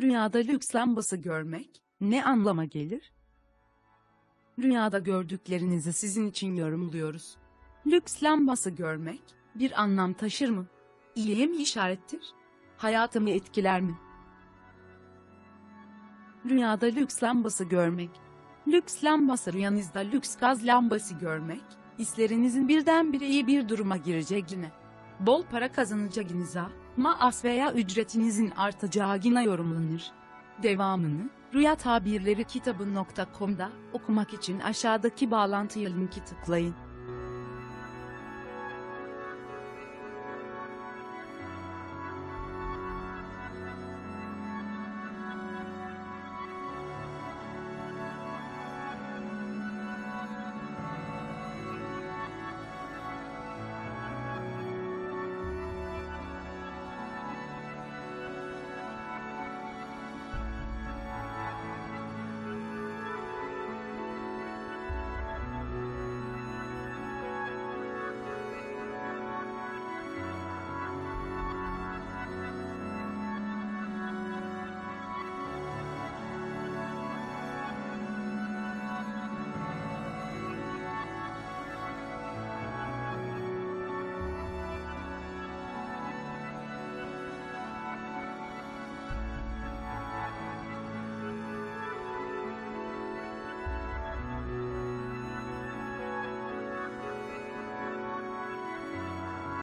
Rüyada lüks lambası görmek ne anlama gelir? Rüyada gördüklerinizi sizin için yorumluyoruz. Lüks lambası görmek bir anlam taşır mı? İyiye mi işarettir? Hayatımı etkiler mi? Rüyada lüks lambası görmek. Lüks lambası rüyanızda lüks gaz lambası görmek, hislerinizin birdenbire iyi bir duruma gireceğine, bol para kazanacağınıza, maas veya ücretinizin artacağına yorumlanır. Devamını, Rüya Tabirleri kitabı.com'da okumak için aşağıdaki bağlantıya linki tıklayın.